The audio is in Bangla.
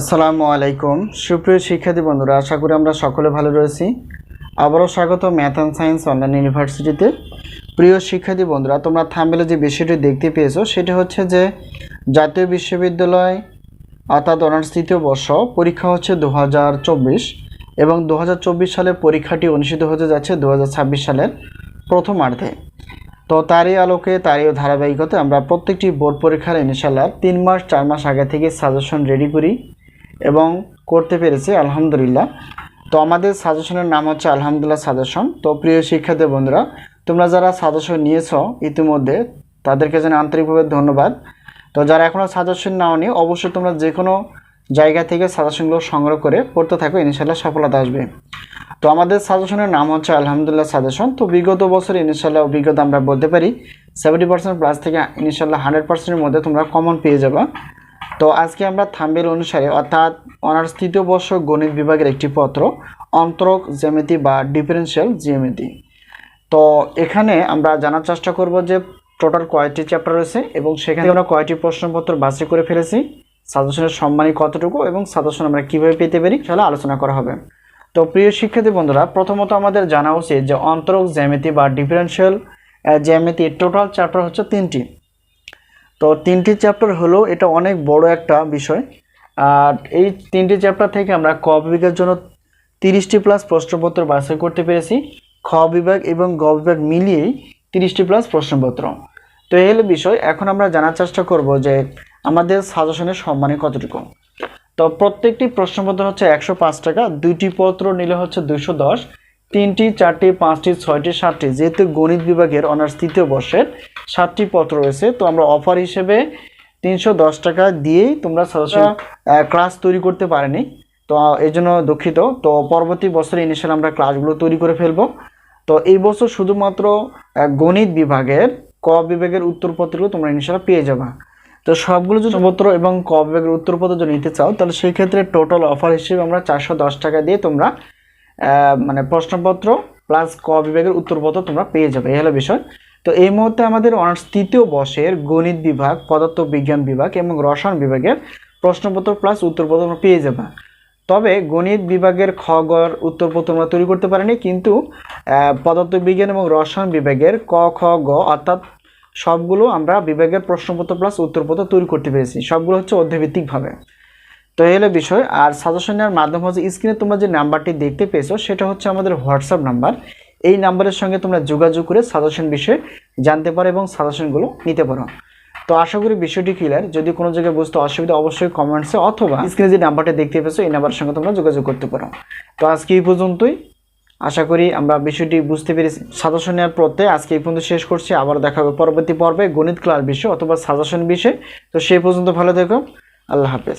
আসসালামু আলাইকুম। সুপ্রিয় শিক্ষার্থী বন্ধুরা, আশা করি আমরা সকলে ভালো রয়েছি। আবারও স্বাগত ম্যাথ অ্যান্ড সায়েন্স অনলাইন ইউনিভার্সিটিতে। প্রিয় শিক্ষার্থী বন্ধুরা, তোমরা থামবেলে যে বিষয়টি দেখতে পেয়েছ, সেটা হচ্ছে যে জাতীয় বিশ্ববিদ্যালয়, অর্থাৎ অনার্স তৃতীয় বর্ষ, পরীক্ষা হচ্ছে দু হাজার চব্বিশ এবং দু হাজার চব্বিশ সালে পরীক্ষাটি অনুষ্ঠিত হতে যাচ্ছে দু হাজার ছাব্বিশ সালের প্রথমার্ধে। তো তারই আলোকে, তারই ধারাবাহিকতা আমরা প্রত্যেকটি বোর্ড পরীক্ষার ইনশাল্লাহ তিন মাস, চার মাস আগে থেকে সাজেশন রেডি করি। এবং করতে পেরেছি, আলহামদুলিল্লাহ। তো আমাদের সাজেশনের নাম হচ্ছে আলহামদুলিল্লাহ সাজেশন। তো প্রিয় শিক্ষার্থী বন্ধুরা, তোমরা যারা সাজেশন নিয়েছ ইতিমধ্যে, তাদেরকে যেন আন্তরিকভাবে ধন্যবাদ। তো যারা এখনও সাজেশন নাও নি অবশ্যই তোমরা যে কোনো জায়গা থেকে সাজেশনগুলো সংগ্রহ করে পড়তে থাকো ইনশাল্লাহ সফলতা আসবে। তো আমাদের সাজেশনের নাম হচ্ছে আলহামদুলিল্লাহ সাজেশন। তো বিগত বছর ইনশাল্লাহ অভিজ্ঞতা আমরা বলতে পারি, সেভেন্টি পার্সেন্ট প্লাস থেকে ইনশাল্লাহ হান্ড্রেড পার্সেন্টের মধ্যে তোমরা কমন পেয়ে যাবা। তো আজকে আমরা থাম্বেল অনুসারে, অর্থাৎ অনার্স তৃতীয় বর্ষ গণিত বিভাগের একটি পত্র, অন্তরক জ্যামিতি বা ডিফারেন্সিয়াল জ্যামিতি। তো এখানে আমরা জানার চেষ্টা করব যে টোটাল কয়টি চ্যাপ্টার রয়েছে এবং সেখানে আমরা কয়টি প্রশ্নপত্র বাছাই করে ফেলেছি সাজেশনের সম্মানী কতটুকু এবং সাজেশন আমরা কীভাবে পেতে পারি সেটা আলোচনা করা হবে। তো প্রিয় শিক্ষার্থী বন্ধুরা, প্রথমত আমাদের জানা উচিত যে অন্তরক জ্যামিতি বা ডিফারেন্সিয়াল জ্যামিতি টোটাল চ্যাপ্টার হচ্ছে তিনটি। তো তিনটি চ্যাপ্টার হলো, এটা অনেক বড় একটা বিষয়। আর এই তিনটি চ্যাপ্টার থেকে আমরা ক বিভাগের জন্য তিরিশটি প্লাস প্রশ্নপত্র বাছাই করতে পেরেছি। খ বিভাগ এবং গ বিভাগ মিলিয়েই তিরিশটি প্লাস প্রশ্নপত্র। তো এই হলো বিষয়। এখন আমরা জানার চেষ্টা করব যে আমাদের সাজেশনের সম্মানে কতটুকু। তো প্রত্যেকটি প্রশ্নপত্র হচ্ছে একশো পাঁচ টাকা, দুইটি পত্র নিলে হচ্ছে দুশো দশ। তিনটি চারটি পাঁচটি ছয়টি সাতটি যেহেতু গণিত বিভাগের অনার্স তৃতীয় বর্ষের সাতটি পত্র রয়েছে তো আমরা অফার হিসেবে তিনশো দশ টাকা দিয়েই তোমরা ক্লাস তৈরি করতে পারেনি। তো এই জন্য দুঃখিত। তো পরবর্তী বছরে ইনিশিয়াল আমরা ক্লাসগুলো তৈরি করে ফেলব। তো এই বছর শুধুমাত্র গণিত বিভাগের ক বিভাগের উত্তরপত্রগুলো তোমরা ইনিশিয়াল পেয়ে যাবা। তো সবগুলো যদি পত্র এবং ক বিভাগের উত্তরপত্র যদি নিতে চাও তাহলে সেই ক্ষেত্রে টোটাল অফার হিসেবে আমরা চারশো দশ টাকা দিয়ে তোমরা মানে প্রশ্নপত্র প্লাস ক বিভাগের উত্তরপত্র তোমরা পেয়ে যাবে এই হলো বিষয়। তো এই মুহূর্তে আমাদের অনার্স তৃতীয় বর্ষের গণিত বিভাগ পদার্থ বিজ্ঞান বিভাগ এবং রসায়ন বিভাগের প্রশ্নপত্র প্লাস উত্তরপত্র তোমরা পেয়ে যাবে। তবে গণিত বিভাগের খ গর উত্তরপত্র তোমরা তৈরি করতে পারিনি কিন্তু আহ, পদার্থ বিজ্ঞান এবং রসায়ন বিভাগের ক খ গ অর্থাৎ সবগুলো আমরা বিভাগের প্রশ্নপত্র প্লাস উত্তরপত্র তৈরি করতে পেরেছি। সবগুলো হচ্ছে অধ্যায়ভিত্তিকভাবে। তো এই হলো বিষয়। আর সাজেশন নেওয়ার মাধ্যম হচ্ছে স্ক্রিনে তোমরা যে নাম্বারটি দেখতে পেয়েছ, সেটা হচ্ছে আমাদের হোয়াটসঅ্যাপ নাম্বার। এই নাম্বারের সঙ্গে তোমরা যোগাযোগ করে সাজেশন বিষয়ে জানতে পারো এবং সাজেশনগুলো নিতে পারো। তো আশা করি বিষয়টি ক্লিয়ার যদি কোনো জায়গায় বুঝতে অসুবিধা অবশ্যই কমেন্টসে অথবা স্ক্রিনে যে নাম্বারটা দেখতে পেয়েছ, এই নাম্বারের সঙ্গে তোমরা যোগাযোগ করতে পারো। তো আজকে এই পর্যন্তই। আশা করি আমরা বিষয়টি বুঝতে পেরেছি। সাজেশন নেওয়ার পথে আজকে এই পর্যন্ত শেষ করছি। আবার দেখা হবে পরবর্তী পর্বে গণিত ক্লাস বিষয় অথবা সাজেশন বিষয়। তো সেই পর্যন্ত ভালো থেকো। আল্লাহ হাফেজ।